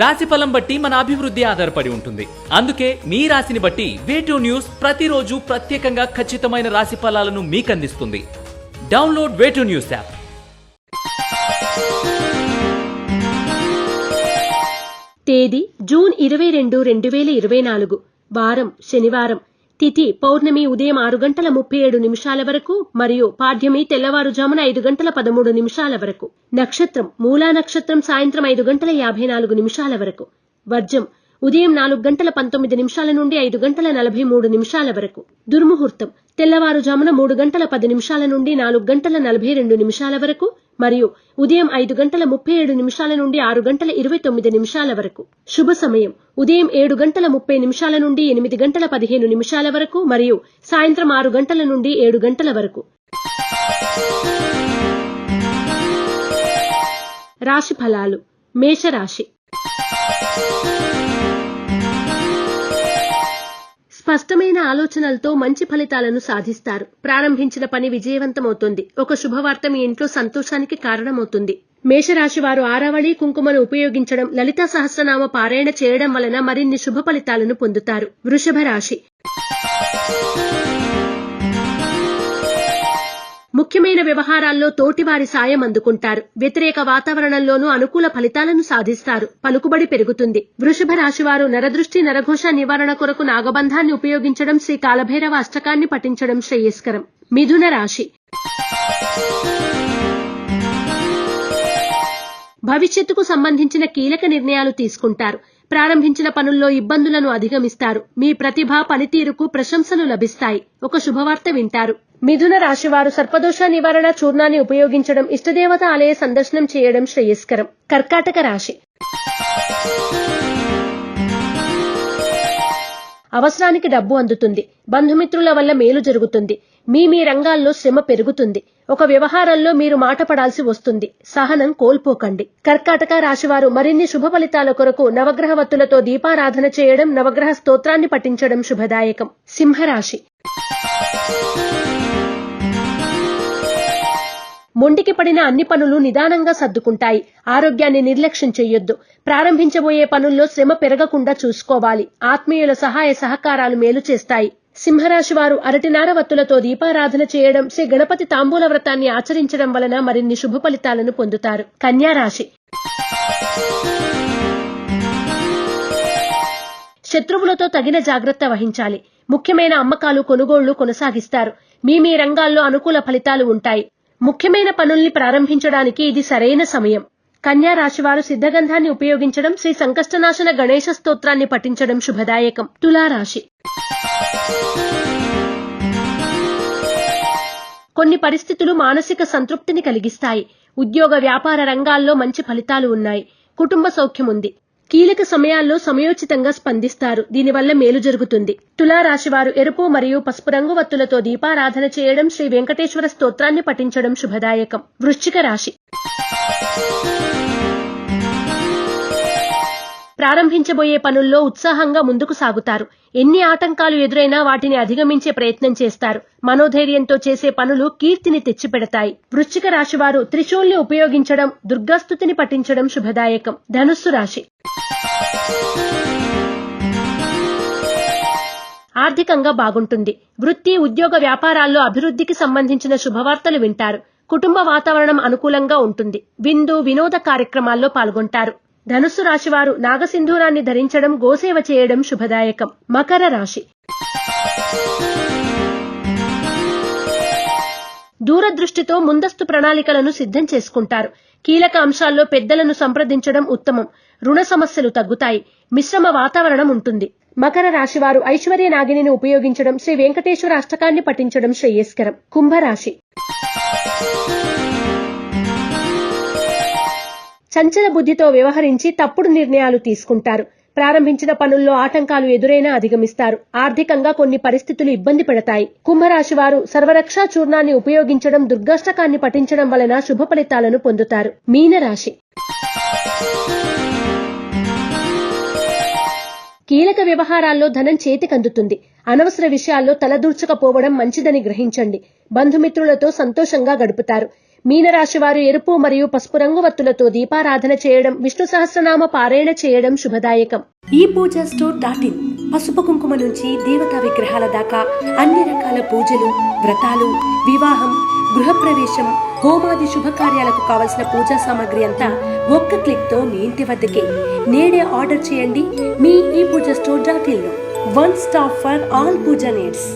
రాశి ఫలం బట్టి మన అభివృద్ధి ఆధారపడి ఉంటుంది. అందుకే మీ రాశిని బట్టి వేటూ న్యూస్ ప్రతిరోజు ప్రత్యేకంగా ఖచ్చితమైన రాశి ఫలాలను మీకు అందిస్తుంది download way two news app తేదీ జూన్ ఇరవై రెండు రెండు వేల ఇరవై నాలుగు. వారం శనివారం. తిథి పౌర్ణమి ఉదయం ఆరు గంటల ముప్పై ఏడు నిమిషాల వరకు మరియు పాడ్యమి తెల్లవారుజామున ఐదు గంటల పదమూడు నిమిషాల వరకు. నక్షత్రం మూలా నక్షత్రం సాయంత్రం ఐదు గంటల యాభై నాలుగు నిమిషాల వరకు. వర్జం ఉదయం నాలుగు గంటల పంతొమ్మిది నిమిషాల నుండి ఐదు గంటల నలభై మూడు నిమిషాల వరకు. దుర్ముహూర్తం తెల్లవారుజామున మూడు గంటల పది నిమిషాల నుండి నాలుగు గంటల నలభై రెండు నిమిషాల వరకు. మరియు ఉదయం ఐదు గంటల ముప్పై ఏడు నిమిషాల నుండి ఆరు గంటల ఇరవై తొమ్మిది నిమిషాల వరకు. శుభ సమయం. ఉదయం ఏడు గంటల ముప్పై నిమిషాల నుండి ఎనిమిది గంటల పదిహేను నిమిషాల వరకు మరియు సాయంత్రం ఆరు గంటల నుండి ఏడు గంటల వరకు. రాశి ఫలాలు. మేషరాశి. స్పష్టమైన ఆలోచనలతో మంచి ఫలితాలను సాధిస్తారు. ప్రారంభించిన పని విజయవంతమవుతుంది. ఒక శుభవార్త మీ ఇంట్లో సంతోషానికి కారణమవుతుంది. మేషరాశి వారు ఆరావళి కుంకుమను ఉపయోగించడం లలిత సహస్రనామ పారాయణ చేయడం వలన మరిన్ని శుభ ఫలితాలను పొందుతారు. వృషభ రాశి ముఖ్యమైన వ్యవహారాల్లో తోటివారి సాయం అందుకుంటారు. వ్యతిరేక వాతావరణంలోనూ అనుకూల ఫలితాలను సాధిస్తారు. పలుకుబడి పెరుగుతుంది. వృషభ రాశివారు నరదృష్టి నరఘోష నివారణ కొరకు నాగబంధాన్ని ఉపయోగించడం శ్రీ కాలభైరవ అష్టకాన్ని పఠించడం శ్రేయస్కరం. మిథున రాశి. భవిష్యత్తుకు సంబంధించిన కీలక నిర్ణయాలు తీసుకుంటారు. ప్రారంభించిన పనుల్లో ఇబ్బందులను అధిగమిస్తారు. మీ ప్రతిభ పనితీరుకు ప్రశంసలు లభిస్తాయి. ఒక శుభవార్త వింటారు. మిథున రాశివారు సర్పదోష నివారణ చూర్ణాన్ని ఉపయోగించడం ఇష్టదేవత ఆలయ సందర్శనం చేయడం శ్రేయస్కరం. కర్కాటక రాశి. అవసరానికి డబ్బు అందుతుంది. బంధుమిత్రుల వల్ల మేలు జరుగుతుంది. మీ మీ రంగాల్లో శ్రమ పెరుగుతుంది. ఒక వ్యవహారంలో మీరు మాట పడాల్సి వస్తుంది. సహనం కోల్పోకండి. కర్కాటక రాశివారు మరిన్ని శుభ ఫలితాల కొరకు నవగ్రహ వత్తులతో దీపారాధన చేయడం నవగ్రహ స్తోత్రాన్ని పఠించడం శుభదాయకం. సింహరాశి. మొండికి పడిన అన్ని పనులు నిదానంగా సర్దుకుంటాయి. ఆరోగ్యాన్ని నిర్లక్ష్యం చేయొద్దు ప్రారంభించబోయే పనుల్లో శ్రమ పెరగకుండా చూసుకోవాలి. ఆత్మీయుల సహాయ సహకారాలు మేలు చేస్తాయి. సింహరాశి వారు అరటినార వత్తులతో దీపారాధన చేయడం శ్రీ గణపతి తాంబూల వ్రతాన్ని ఆచరించడం వలన మరిన్ని శుభ ఫలితాలను పొందుతారు. కన్యా రాశి శత్రువులతో తగిన జాగ్రత్త వహించాలి. ముఖ్యమైన అమ్మకాలు కొనుగోళ్ళు కొనసాగిస్తారు. మీ మీ రంగాల్లో అనుకూల ఫలితాలు ఉంటాయి. ముఖ్యమైన పనుల్ని ప్రారంభించడానికి ఇది సరైన సమయం. కన్యా రాశివారు సిద్ధగంధాన్ని ఉపయోగించడం శ్రీ సంకష్టనాశన గణేశ స్తోత్రాన్ని పఠించడం శుభదాయకం. తులారాశి. కొన్ని పరిస్థితులు మానసిక సంతృప్తిని కలిగిస్తాయి. ఉద్యోగ వ్యాపార రంగాల్లో మంచి ఫలితాలు ఉన్నాయి. కుటుంబ సౌఖ్యం ఉంది. కీలక సమయాల్లో సమయోచితంగా స్పందిస్తారు. దీనివల్ల మేలు జరుగుతుంది. తులారాశివారు ఎరుపు మరియు పసుపు రంగు వత్తులతో దీపారాధన చేయడం శ్రీ వెంకటేశ్వర స్తోత్రాన్ని పఠించడం శుభదాయకం. వృశ్చిక రాశి. ప్రారంభించబోయే పనుల్లో ఉత్సాహంగా ముందుకు సాగుతారు. ఎన్ని ఆటంకాలు ఎదురైనా వాటిని అధిగమించే ప్రయత్నం చేస్తారు. మనోధైర్యంతో చేసే పనులు కీర్తిని తెచ్చిపెడతాయి. వృశ్చిక రాశివారు త్రిశూల్ని ఉపయోగించడం దుర్గాస్థుతిని పఠించడం శుభదాయకం. ధనుస్సు రాశి. ఆర్థికంగా బాగుంటుంది. వృత్తి ఉద్యోగ వ్యాపారాల్లో అభివృద్ధికి సంబంధించిన శుభవార్తలు వింటారు. కుటుంబ వాతావరణం అనుకూలంగా ఉంటుంది. విందు వినోద కార్యక్రమాల్లో పాల్గొంటారు. ధనుస్సు రాశివారు నాగసింధూరాన్ని ధరించడం గోసేవ చేయడం శుభదాయకం. మకర రాశి. దూరదృష్టితో ముందస్తు ప్రణాళికలను సిద్ధం చేసుకుంటారు. కీలక అంశాల్లో పెద్దలను సంప్రదించడం ఉత్తమం. రుణ సమస్యలు తగ్గుతాయి. మిశ్రమ వాతావరణం ఉంటుంది. మకర రాశివారు ఐశ్వర్య నాగిని ఉపయోగించడం శ్రీ వెంకటేశ్వర అష్టకాన్ని పఠించడం శ్రేయస్కరం. కుంభరాశి. చంచల బుద్ధితో వ్యవహరించి తప్పుడు నిర్ణయాలు తీసుకుంటారు. ప్రారంభించిన పనుల్లో ఆటంకాలు ఎదురైనా అధిగమిస్తారు. ఆర్థికంగా కొన్ని పరిస్థితులు ఇబ్బంది పెడతాయి. కుంభరాశి వారు సర్వరక్షా చూర్ణాన్ని ఉపయోగించడం దుర్గాష్టకాన్ని పఠించడం వలన శుభ ఫలితాలను పొందుతారు. మీనరాశి కీలక వ్యవహారాల్లో ధనం చేతికందుతుంది. అనవసర విషయాల్లో తలదూర్చకపోవడం మంచిదని గ్రహించండి. బంధుమిత్రులతో సంతోషంగా గడుపుతారు. మీనరాశి వారు ఎరుపు మరియు పసుపు రంగు వత్తులతో దీపారాధన చేయడం విష్ణు సహస్రనామ పారాయణ చేయడం శుభదాయకం. ఈ పూజ స్టోర్ డాట్ ఇన్. పసుపు కుంకుమ నుంచి దేవతా విగ్రహాల దాకా అన్ని రకాల పూజలు వ్రతాలు వివాహం గృహప్రవేశం హోమాది శుభకార్యాలకు కావలసిన పూజా సామాగ్రి అంతా ఒక్క క్లిక్తో మీ ఇంటి వద్దకే. నేడే ఆర్డర్ చేయండి మీ ఈ Pooja store dot in one stop for all Pooja needs.